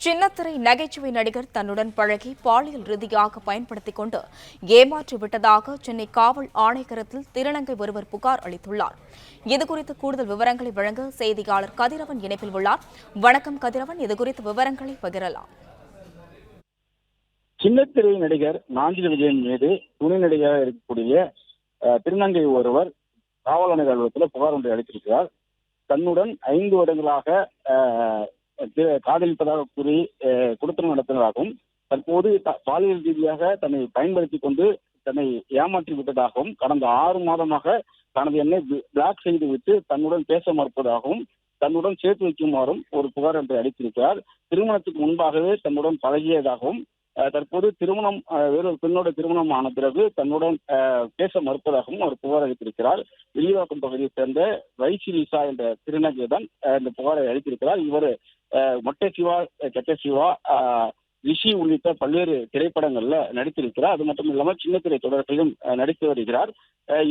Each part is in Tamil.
சின்னத்திரை நகைச்சுவை நடிகர் தன்னுடன் பழகி பாலியல் ரீதியாக பயன்படுத்திக் கொண்டு ஏமாற்றி விட்டதாக சென்னை காவல் ஆணையகரத்தில் திருநங்கை ஒருவர் புகார் அளித்துள்ளார். இதுகுறித்து கூடுதல் விவரங்களை வழங்க செய்தியாளர் கதிரவன் இணைப்பில் உள்ளார். வணக்கம் கதிரவன் இதுகுறித்து விவரங்களை பகிரலாம். சின்னத்திரை நடிகர் நாஞ்சில் விஜயன் மீது துணை நடிகராக இருக்கக்கூடிய அஹ், திருநங்கை ஒருவர் காவல் ஆணையர் அலுவலகத்தில் புகார் ஒன்றை அளித்திருக்கிறார். தன்னுடன் ஐந்து வருடங்களாக அஹ், காதலிப்பதாக கூறி அஹ், குடுத்தனம் நடத்தினதாகவும் தற்போது பாலியல் ரீதியாக தன்னை பயன்படுத்தி கொண்டு தன்னை ஏமாற்றி விட்டதாகவும் கடந்த ஆறு மாதமாக தனது எண்ணை பிளாக் செய்து விட்டு தன்னுடன் பேச மறுப்பதாகவும் தன்னுடன் சேர்த்து வைக்குமாறும் ஒரு புகார் ஒன்றை அளித்திருக்கிறார். திருமணத்துக்கு முன்பாகவே தன்னுடன் பழகியதாகவும் தற்போது திருமணம் வேறொரு பெண்ணோட திருமணம் ஆன பிறகு தன்னுடன் பேச மறுப்பதாகவும் அவர் புகார் அளித்திருக்கிறார். வில்லிவாக்கம் பகுதியைச் சேர்ந்த வைசி லிசா என்ற திருநங்கை இந்த புகாரை அளித்திருக்கிறார். இவர் மொட்டை சிவா கெட்ட சிவா ரிஷி உள்ளிட்ட பல்வேறு திரைப்படங்கள்ல நடித்திருக்கிறார். அது மட்டும் இல்லாமல் சின்னத்திரை தொடர்களிலும் நடித்து வருகிறார்.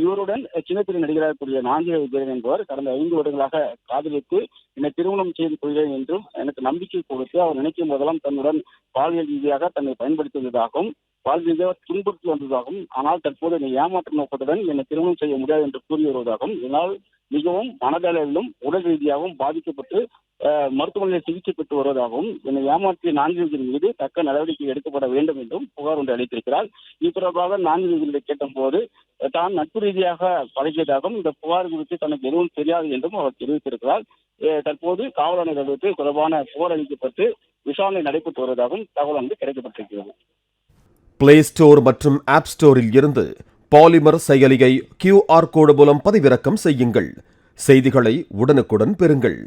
இவருடன் சின்னத்திரை நடிகராக கூடிய நாஞ்சிர விஜயன் என்பவர் கடந்த ஐந்து வருடங்களாக காதலித்து என்னை திருமணம் செய்து கொள்கிறேன் என்றும் எனக்கு நம்பிக்கை கொடுத்து அவர் நினைக்கும் போதெல்லாம் தன்னுடன் பாலியல் ரீதியாக தன்னை பயன்படுத்தியதாகவும் பாலியல் ரீதியாக துன்புறுத்தி வந்ததாகவும் ஆனால் தற்போது என்னை ஏமாற்று நோக்கத்துடன் என்னை திருமணம் செய்ய முடியாது என்று கூறி வருவதாகவும் இதனால் மிகவும் மனதளவிலும் உடல் ரீதியாகவும் பாதிக்கப்பட்டு மருத்துவமனையில் சிகிச்சை பெற்று வருவதாகவும் என்னை ஏமாற்றிய நான்கு மீது தக்க நடவடிக்கை எடுக்கப்பட வேண்டும் என்றும் புகார் ஒன்று அளித்திருக்கிறார். இது தொடர்பாக நான்கு கேட்டபோது தான் நட்பு ரீதியாக பழகியதாகவும் இந்த புகார் குறித்து தனக்கு எதுவும் தெரியாது என்றும் அவர் தெரிவித்திருக்கிறார். தற்போது காவல் ஆணையர் தொடர்பான புகார் அளிக்கப்பட்டு விசாரணை நடைபெற்று வருவதாகவும் தகவல் வந்து கிடைக்கப்பட்டிருக்கிறது. பிளே ஸ்டோர் மற்றும் ஆப் ஸ்டோரில் இருந்து பாலிமர் செயலியை கியூஆர் கோடு மூலம் பதிவிறக்கம் செய்யுங்கள். செய்திகளை உடனுக்குடன் பெறுங்கள்.